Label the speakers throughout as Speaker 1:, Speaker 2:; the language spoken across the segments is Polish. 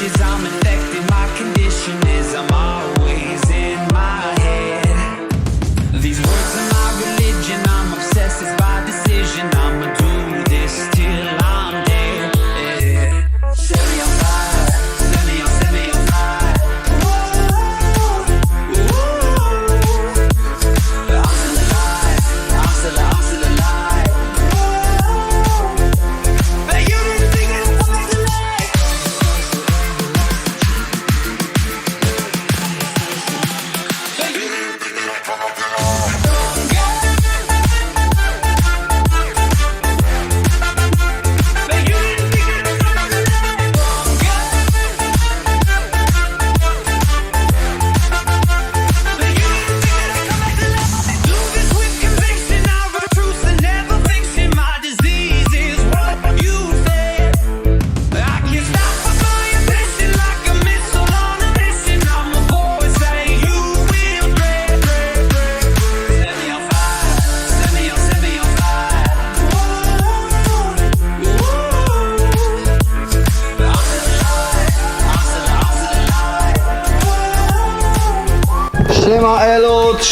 Speaker 1: she's on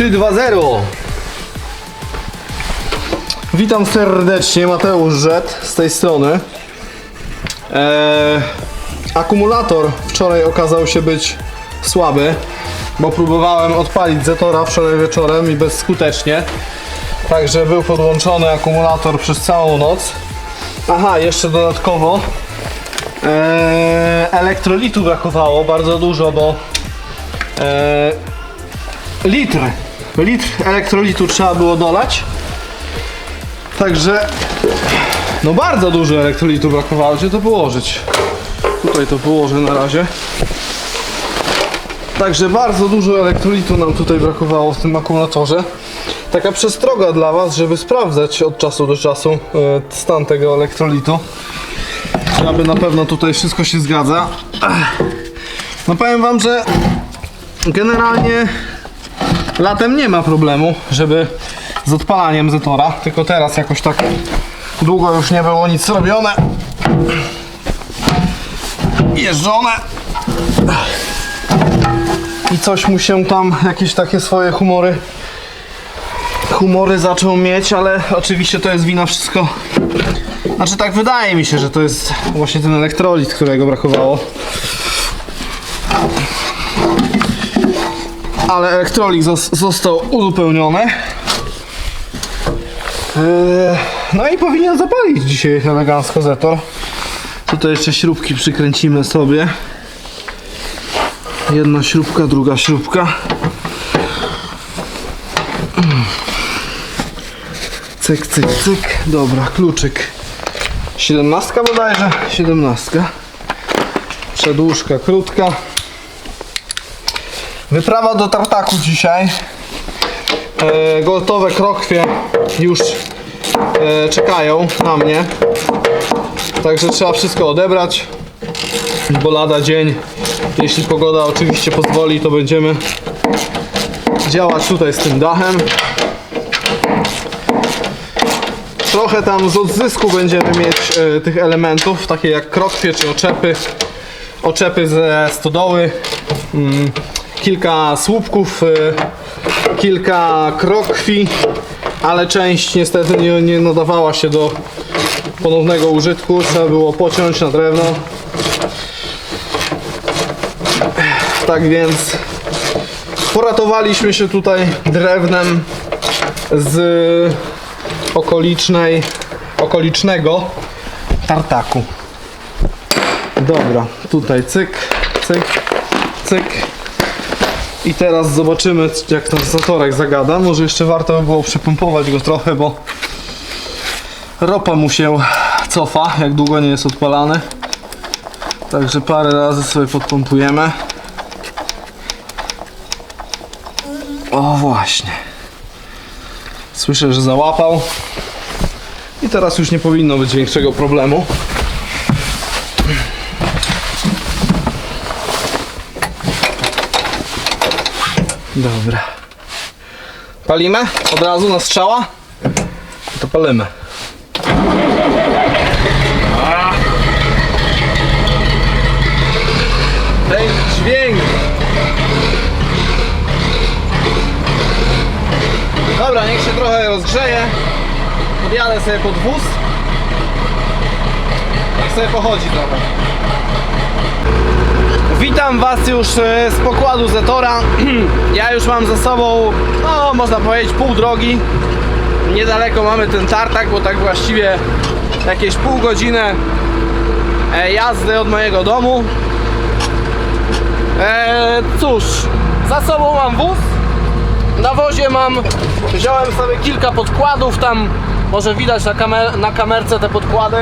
Speaker 2: 320 Witam serdecznie, Mateusz Rzet z tej strony. Eee, Akumulator wczoraj okazał się być słaby Bo próbowałem odpalić Zetora wczoraj wieczorem i bezskutecznie. Także był podłączony akumulator przez całą noc. Aha, jeszcze dodatkowo. Eee, Elektrolitu brakowało bardzo dużo, bo eee, litr, litr elektrolitu trzeba było dolać. Także, no bardzo dużo elektrolitu brakowało. Gdzie to położyć? Tutaj to położę na razie. Także bardzo dużo elektrolitu nam tutaj brakowało w tym akumulatorze. Taka przestroga dla Was, żeby sprawdzać od czasu do czasu e, stan tego elektrolitu. Aby na pewno tutaj wszystko się zgadza. No powiem Wam, że generalnie latem nie ma problemu, żeby z odpalaniem Zetora, tylko teraz jakoś tak długo już nie było nic robione. Jeżdżone. I coś mu się tam, jakieś takie swoje humory humory zaczął mieć, ale oczywiście to jest wina wszystko znaczy tak wydaje mi się, że to jest właśnie ten elektrolit, którego brakowało. Ale elektrolik zos- został uzupełniony. Eee, No i powinien zapalić dzisiaj elegancko Zetor. Tutaj jeszcze śrubki przykręcimy sobie. Jedna śrubka, druga śrubka. Cyk, cyk, cyk. Dobra, kluczyk. 17 bodajże? 17. Przedłużka krótka. Wyprawa do tartaku dzisiaj. E, gotowe krokwie już e, czekają na mnie. Także trzeba wszystko odebrać. Bo lada dzień, jeśli pogoda oczywiście pozwoli, to będziemy działać tutaj z tym dachem. Trochę tam z odzysku będziemy mieć e, tych elementów, takie jak krokwie czy oczepy. Oczepy ze stodoły. Mm, kilka słupków, y, kilka krokwi, ale część niestety nie, nie nadawała się do ponownego użytku. Trzeba było pociąć na drewno. Tak więc poratowaliśmy się tutaj drewnem z okolicznej, okolicznego tartaku. Dobra, tutaj cyk, cyk, cyk. I teraz zobaczymy jak ten zatorek zagada. Może jeszcze warto by było przypompować go trochę, bo ropa mu się cofa, jak długo nie jest odpalany. Także parę razy sobie podpompujemy. O właśnie. Słyszę, że załapał. I teraz już nie powinno być większego problemu. Dobra. Palimy? Od razu na strzała? To palimy. Ten dźwięk! Dobra, niech się trochę rozgrzeje. Podjadę sobie pod wóz. Tak sobie pochodzi trochę. Witam Was już e, z pokładu Zetora. Ja już mam za sobą, no można powiedzieć, pół drogi. Niedaleko mamy ten tartak, bo tak właściwie jakieś pół godziny e, jazdy od mojego domu. E, cóż, za sobą mam wóz. Na wozie mam, wziąłem sobie kilka podkładów, tam może widać na, kamer na kamerce te podkłady.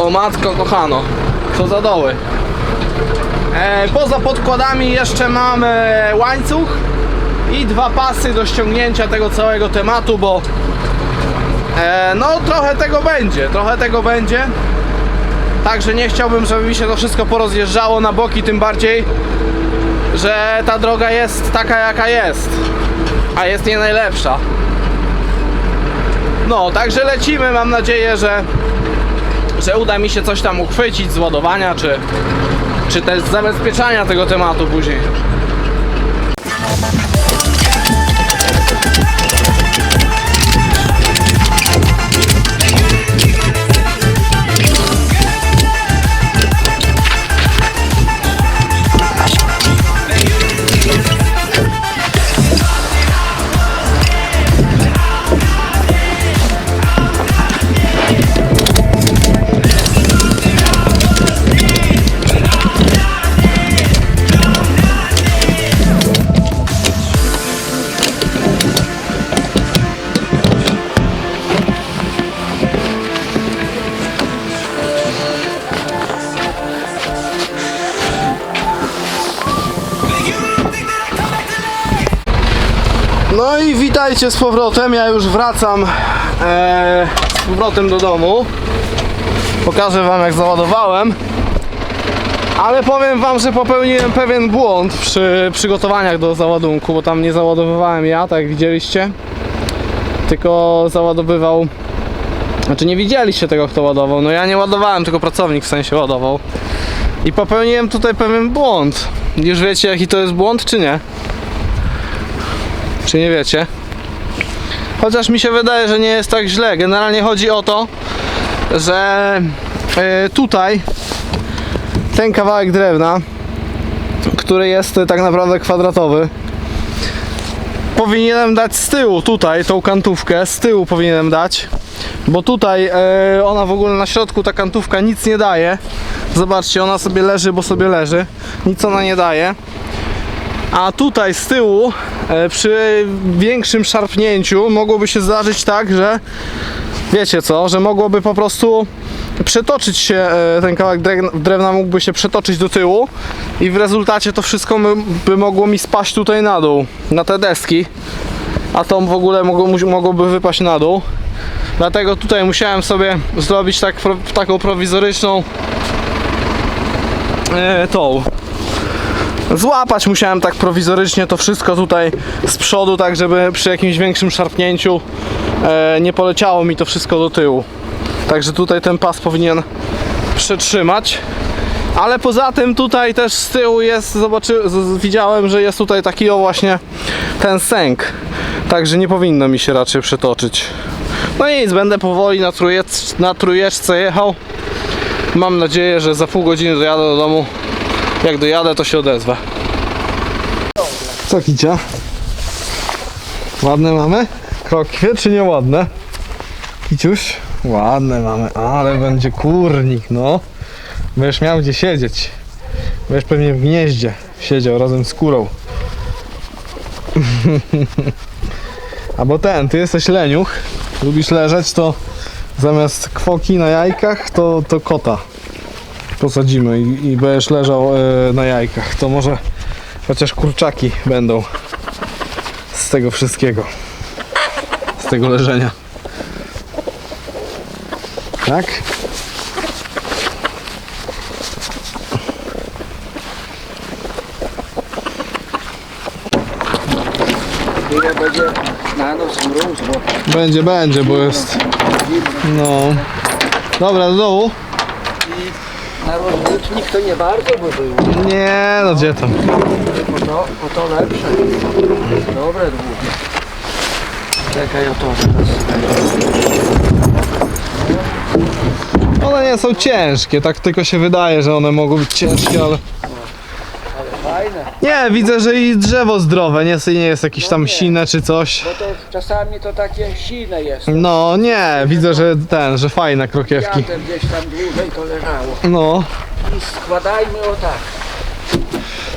Speaker 2: O matko kochano, co za doły. E, poza podkładami jeszcze mam e, łańcuch i dwa pasy do ściągnięcia tego całego tematu, bo e, no trochę tego będzie, trochę tego będzie. Także nie chciałbym, żeby mi się to wszystko porozjeżdżało na boki, tym bardziej, że ta droga jest taka jaka jest, a jest nie najlepsza. No, także lecimy, mam nadzieję, że, że uda mi się coś tam uchwycić z ładowania, czy, czy też zabezpieczania tego tematu później. Witajcie z powrotem, ja już wracam e, z powrotem do domu. Pokażę wam jak załadowałem. Ale powiem wam, że popełniłem pewien błąd przy przygotowaniach do załadunku, bo tam nie załadowywałem ja, tak jak widzieliście. Tylko załadowywał znaczy nie widzieliście tego kto ładował. No ja nie ładowałem, tylko pracownik w sensie ładował. I popełniłem tutaj pewien błąd. Już wiecie jaki to jest błąd, czy nie? Czy nie wiecie? Chociaż mi się wydaje, że nie jest tak źle. Generalnie chodzi o to, że e, tutaj ten kawałek drewna, który jest tak naprawdę kwadratowy, powinienem dać z tyłu, tutaj, tą kantówkę, z tyłu powinienem dać, bo tutaj e, ona w ogóle na środku, ta kantówka nic nie daje. Zobaczcie, ona sobie leży, bo sobie leży. Nic ona nie daje. A tutaj z tyłu, e, przy większym szarpnięciu, mogłoby się zdarzyć tak, że wiecie co, że mogłoby po prostu przetoczyć się, e, ten kawałek drewna, mógłby się przetoczyć do tyłu i w rezultacie to wszystko by, mogło mi spaść tutaj na dół, na te deski, a to w ogóle mogłoby wypaść na dół. Dlatego tutaj musiałem sobie zrobić tak, taką prowizoryczną e, tą złapać musiałem tak prowizorycznie to wszystko tutaj z przodu, tak żeby przy jakimś większym szarpnięciu e, nie poleciało mi to wszystko do tyłu. Także tutaj ten pas powinien przetrzymać. Ale poza tym tutaj też z tyłu jest, zobaczy, widziałem, że jest tutaj taki o właśnie ten sęk. Także nie powinno mi się raczej przetoczyć. No nic, będę powoli na, trujec, na jechał. Mam nadzieję, że za pół godziny dojadę do domu. Jak dojadę, to się odezwę. Co kicia? Ładne mamy? Krokwie czy nieładne? Kiciuś? Ładne mamy, ale będzie kurnik, no. Będziesz miał gdzie siedzieć. Będziesz pewnie w gnieździe siedział razem z kurą. Albo ten, ty jesteś leniuch, lubisz leżeć, to zamiast kwoki na jajkach, to, to kota posadzimy i, i będziesz leżał e, na jajkach. To może chociaż kurczaki będą z tego wszystkiego. Z tego leżenia. Tak?
Speaker 3: Będzie bo
Speaker 2: Będzie, będzie, bo jest. No. Dobra, do dołu?
Speaker 3: Na rozrzutnik to nie bardzo by było.
Speaker 2: Nie, no gdzie tam?
Speaker 3: Bo to, bo to lepsze. Dobre długie. Czekaj, o to zaraz.
Speaker 2: One nie są ciężkie, tak tylko się wydaje, że one mogą być ciężkie, ale...
Speaker 3: Fajne.
Speaker 2: Nie, widzę, że i drzewo zdrowe, nie, nie jest jakieś tam sine czy coś.
Speaker 3: Bo to czasami to takie sine jest.
Speaker 2: No nie, widzę, że ten, że fajne krokiewki.
Speaker 3: Wiatem gdzieś tam dłużej to leżało.
Speaker 2: No,
Speaker 3: I składajmy o tak.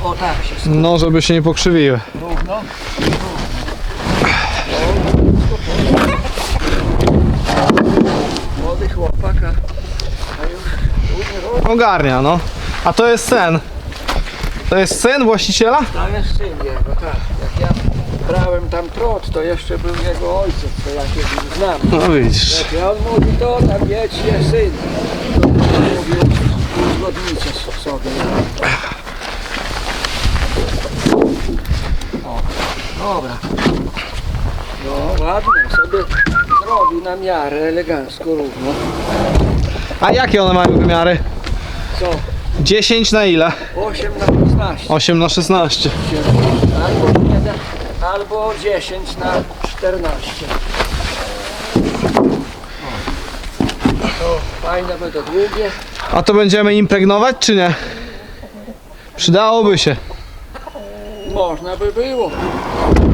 Speaker 3: O tak się składa.
Speaker 2: no żeby się nie pokrzywiły.
Speaker 3: Równo. Młody chłopak, a a już umie robić.
Speaker 2: Ogarnia, no. A to jest sen. To jest syn właściciela?
Speaker 3: To jest syn jego, tak. Jak ja brałem tam trot, to jeszcze był jego ojciec, to ja się z nim znam.
Speaker 2: No widzisz.
Speaker 3: Jak on mówi to, tam jedźcie syn. To mówił, uzgodnijcie sobie. O, dobra. No ładnie, sobie zrobił na miarę, elegancko, równo.
Speaker 2: A jakie one mają wymiary?
Speaker 3: Co?
Speaker 2: 10 na ile?
Speaker 3: 8 na 15.
Speaker 2: 8 na 16.
Speaker 3: Albo, jeden, albo 10 na 14. O. To fajne będą długie.
Speaker 2: A to będziemy impregnować czy nie? Przydałoby się.
Speaker 3: Można by było.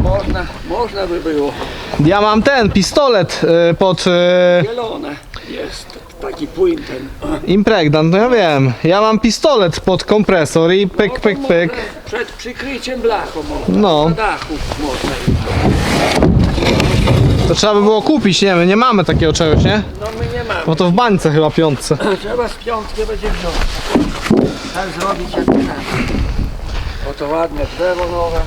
Speaker 3: Można, można by było.
Speaker 2: Ja mam ten pistolet y, pod y,
Speaker 3: Zielone jest taki płyn ten.
Speaker 2: impregnant, no ja wiem. Ja mam pistolet pod kompresor i pyk,
Speaker 3: No to
Speaker 2: pyk, pyk.
Speaker 3: Przed przykryciem blachą można.
Speaker 2: No.
Speaker 3: Na dachu można.
Speaker 2: To trzeba by było kupić, nie wiem, nie mamy takiego czegoś, nie?
Speaker 3: No my nie mamy.
Speaker 2: Bo to w bańce chyba piątce.
Speaker 3: Trzeba z piątki będzie wziąć. Tak zrobić jak tak. Oto ładne drzewo nowe.